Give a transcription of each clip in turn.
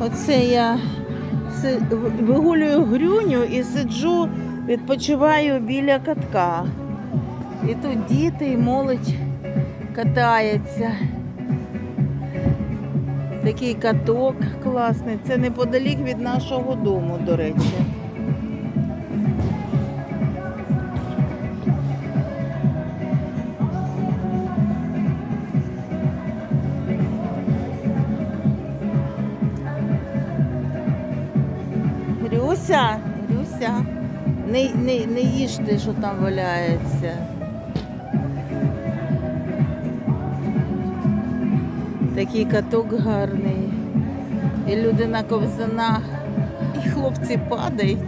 Оце я вигулюю грюню і сиджу, відпочиваю біля катка. І тут діти і молодь катається. Такий каток класний. Це неподалік від нашого дому, до речі. Грюся, Грюся, не, не, не їж ти, що там валяється. Такий каток гарний. І люди на ковзанах, і хлопці падають.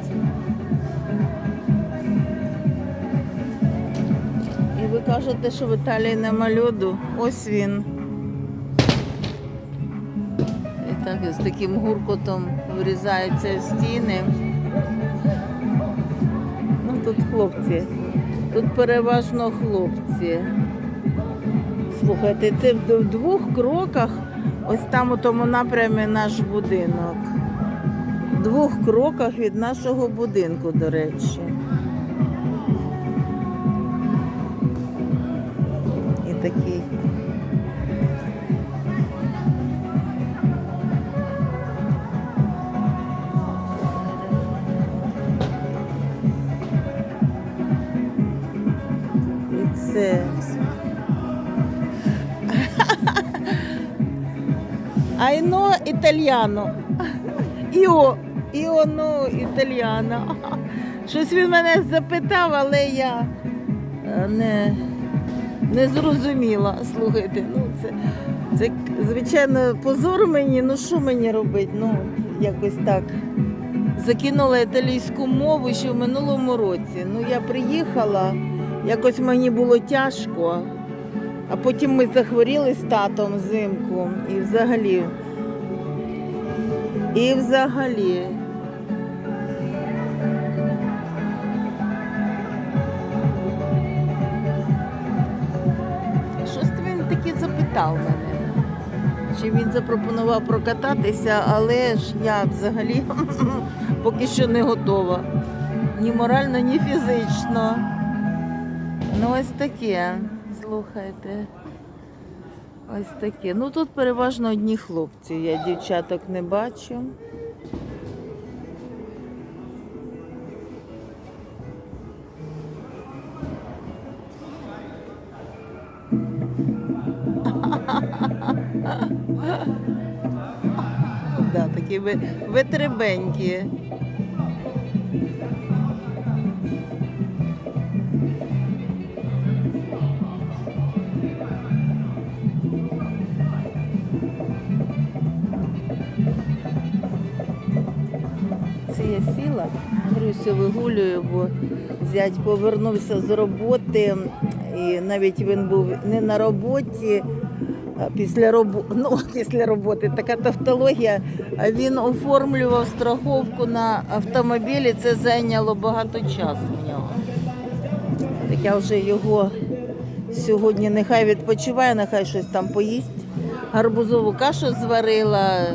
І ви кажете, що в Італії нема льоду. Ось він. І так з таким гуркотом вирізаються в стіни. Тут хлопці. Тут переважно хлопці. Слухайте, це в двох кроках, ось там у тому напрямі наш будинок. В двох кроках від нашого будинку, до речі. І такий. Айно італьяно. Іо, іоно італьяно. Щось він мене запитав, але я е, не, не зрозуміла. Слухайте, ну це, це звичайно позор мені, ну що мені робити? Ну, якось так. Закинула італійську мову ще в минулому році. Ну, я приїхала, якось мені було тяжко. А потім ми захворіли з татом взимку. І взагалі. І взагалі. Щось він таки запитав мене. Чи він запропонував прокататися, але ж я взагалі поки що не готова. Ні морально, ні фізично. Ну, ось таке. Слухайте. Ось таке. Ну тут переважно одні хлопці. Я дівчаток не бачу. Да, такі ви, витребенькі. Грюсю вигулюю, бо зять повернувся з роботи, і навіть він був не на роботі, після роботи, ну, після роботи така тавтологія. Він оформлював страховку на автомобілі, це зайняло багато часу в нього. Так я вже його сьогодні нехай відпочиває, нехай щось там поїсть. Гарбузову кашу зварила,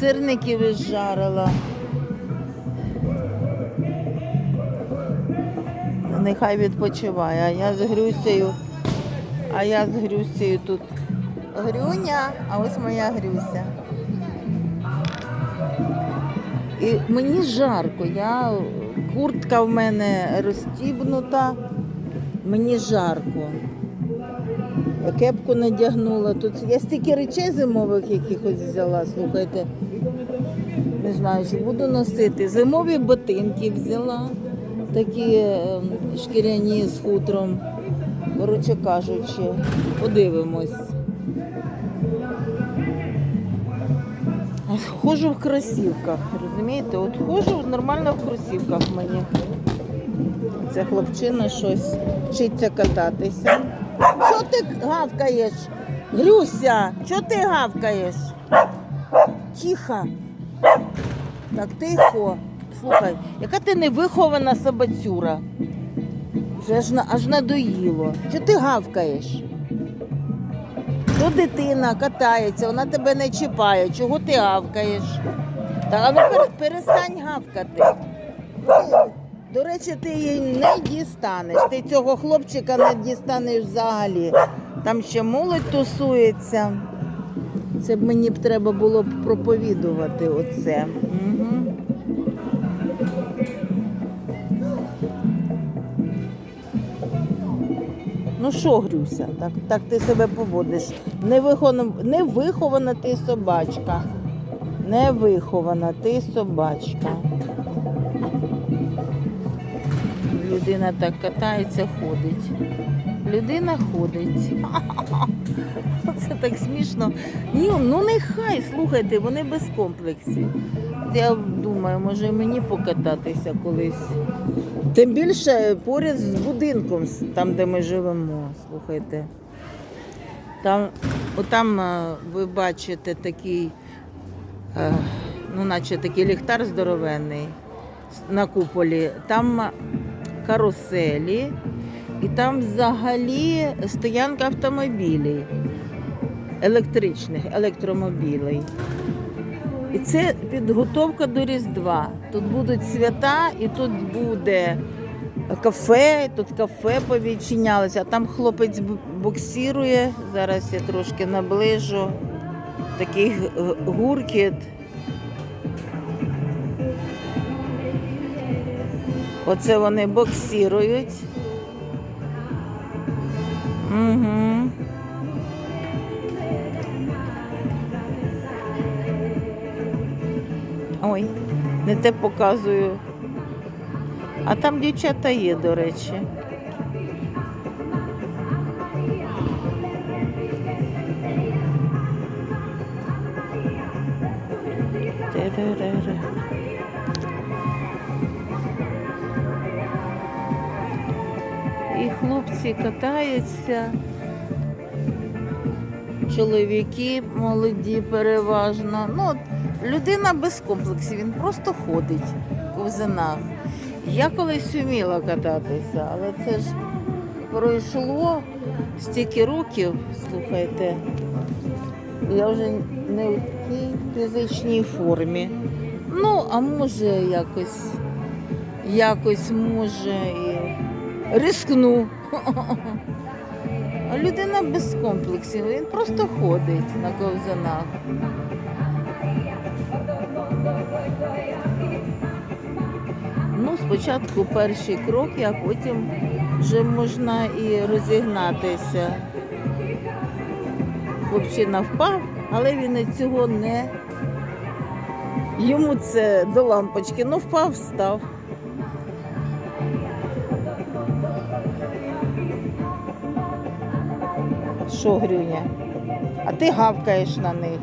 сирників ізжарила. Нехай відпочиває, а я з Грюсею, а я з Грюсею тут. Грюня, а ось моя Грюся. І мені жарко, я, куртка в мене розстібнута, мені жарко. Кепку надягнула. Тут я стільки речей зимових якихось взяла, слухайте. Не знаю, чи буду носити. Зимові ботинки взяла, такі е, шкіряні з хутром. Коротше кажучи, подивимось. А Ходжу в кросівках, розумієте? От ходжу нормально в кросівках мені. Це хлопчина щось вчиться кататися. Що ти гавкаєш? Грюся, що ти гавкаєш? Тихо. Так, тихо. Слухай, яка ти невихована собацюра. Вже аж, на- аж надоїло. Що ти гавкаєш? То дитина катається, вона тебе не чіпає. Чого ти гавкаєш? Та ну перестань гавкати. До речі, ти її не дістанеш. Ти цього хлопчика не дістанеш взагалі. Там ще молодь тусується. Це б мені б треба було б проповідувати оце. Ну що, Грюся, так, так ти себе поводиш. Невихована, невихована ти собачка. Невихована ти собачка. Людина так катається, ходить. Людина ходить. Це так смішно. Ні, ну нехай, слухайте, вони без комплексів. Я думаю, може мені покататися колись. Тим більше поряд з будинком, там, де ми живемо, слухайте. Там, отам е, ви бачите такий, е, ну, наче такий ліхтар здоровенний на куполі. Там каруселі, і там взагалі стоянка автомобілів, електричних, електромобілей. І це підготовка до Різдва. Тут будуть свята, і тут буде кафе, тут кафе повідчинялося, а там хлопець боксірує. Зараз я трошки наближу. Такий гуркіт. Оце вони боксірують. Угу. Ой, не те показую. А там дівчата є, до речі. І хлопці катаються. Чоловіки молоді переважно. Ну, людина без комплексів, він просто ходить в ковзанах. Я колись вміла кататися, але це ж пройшло стільки років, слухайте. Я вже не в тій фізичній формі. Ну, а може якось, якось може і рискну. Людина без комплексів, він просто ходить на ковзанах. Ну, спочатку перший крок, а потім вже можна і розігнатися. Хлопчина впав, але він і цього не. Йому це до лампочки, ну впав, встав. Що, Грюня? А ти гавкаєш на них.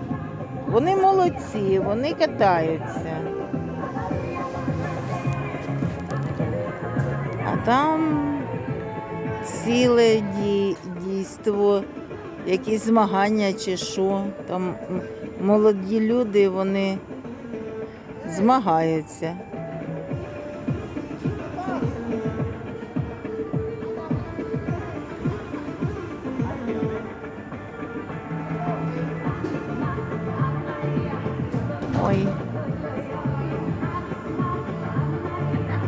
Вони молодці, вони катаються. А там ціле дій- дійство, якісь змагання чи що. Там молоді люди, вони змагаються.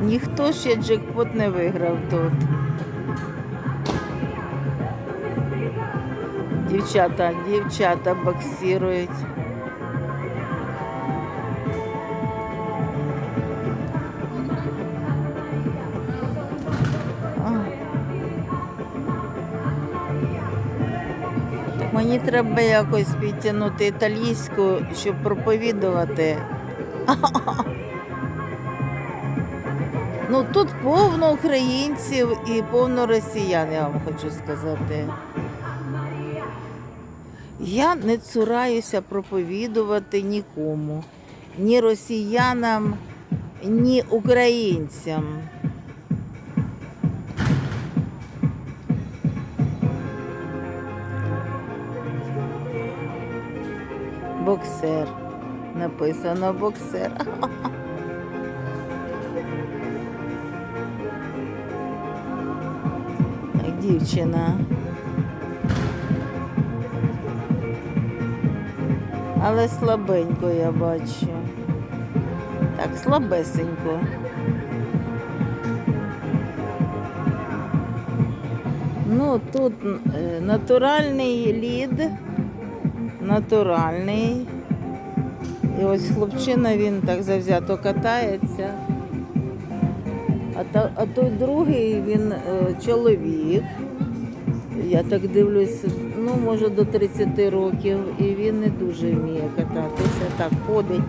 Ніхто ще джекпот не виграв тут. Дівчата, дівчата. Так мені треба якось підтягнути італійську, щоб проповідувати. Ну тут повно українців і повно росіян, я вам хочу сказати. Я не цураюся проповідувати нікому, ні росіянам, ні українцям. Боксер. Написано боксер. Дівчина. Але слабенько я бачу. Так, слабесенько. Ну, тут е, натуральний лід, натуральний. І ось хлопчина він так завзято катається. А, та, а той другий він е, чоловік. Я так дивлюсь, ну може до 30 років, і він не дуже вміє кататися, так ходить.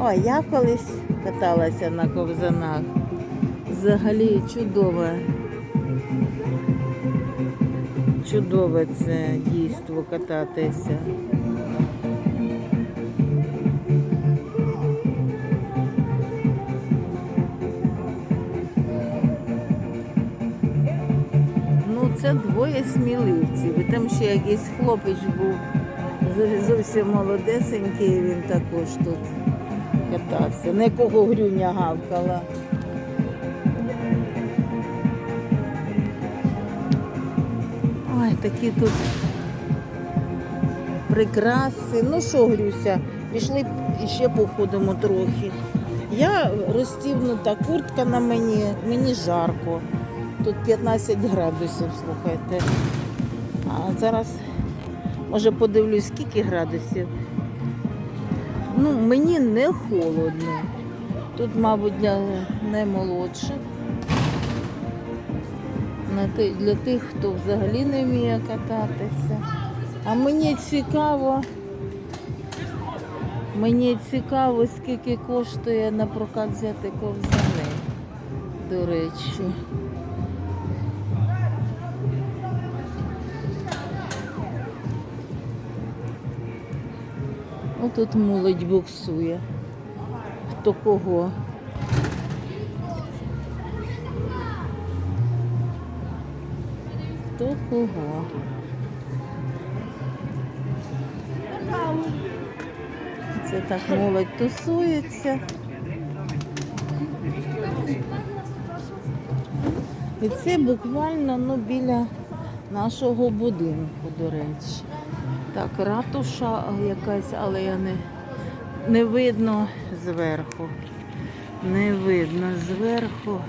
О, я колись каталася на ковзанах. Взагалі чудове. Чудове це дійство кататися. Це двоє сміливців. І там ще якийсь хлопець був зовсім молодесенький, він також тут катався. На якого грюня гавкала. Ой, такі тут прикраси. Ну що, Грюся, пішли ще походимо трохи. Я розстібнута куртка на мені, мені жарко. Тут 15 градусів, слухайте. А зараз, може, подивлюсь, скільки градусів. Ну, мені не холодно. Тут, мабуть, для наймолодших. Для тих, хто взагалі не вміє кататися. А мені цікаво. Мені цікаво, скільки коштує на прокат взяти ковзани. До речі. Отут молодь буксує. Хто кого. Хто кого. Це так молодь тусується. І це буквально ну, біля нашого будинку, до речі. Так, ратуша якась, але я не, не видно зверху. Не видно зверху.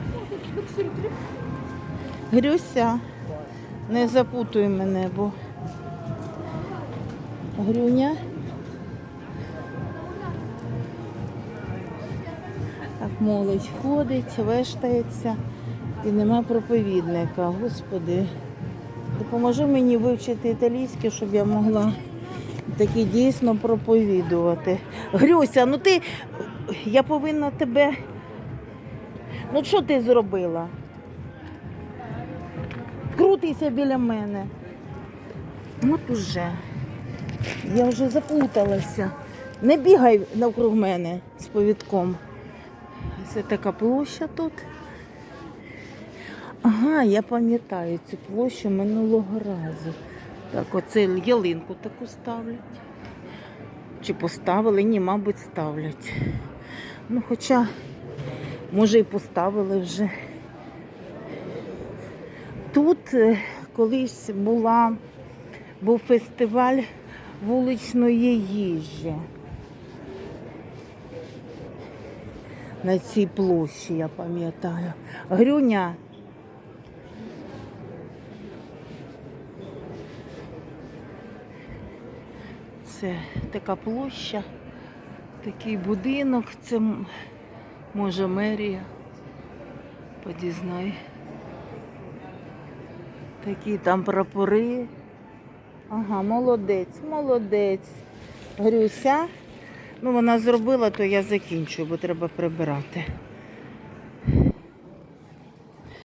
Грюся, не запутуй мене, бо Грюня. Так молодь ходить, вештається і нема проповідника. Господи, допоможи мені вивчити італійське, щоб я могла таки дійсно проповідувати. Грюся, ну ти, я повинна тебе. Ну що ти зробила? Крутися біля мене. От уже. Я вже заплуталася. Не бігай навкруг мене з повідком. Це така площа тут. Ага, я пам'ятаю цю площу минулого разу. Так, оце ялинку таку ставлять. Чи поставили? Ні, мабуть, ставлять. Ну, хоча, може, і поставили вже. Тут е, колись була, був фестиваль вуличної їжі. На цій площі, я пам'ятаю. Грюня. Це така площа, такий будинок, це може мерія. Подізнай. Такі там прапори. Ага, молодець, молодець. Грюся. Ну, вона зробила, то я закінчу, бо треба прибирати.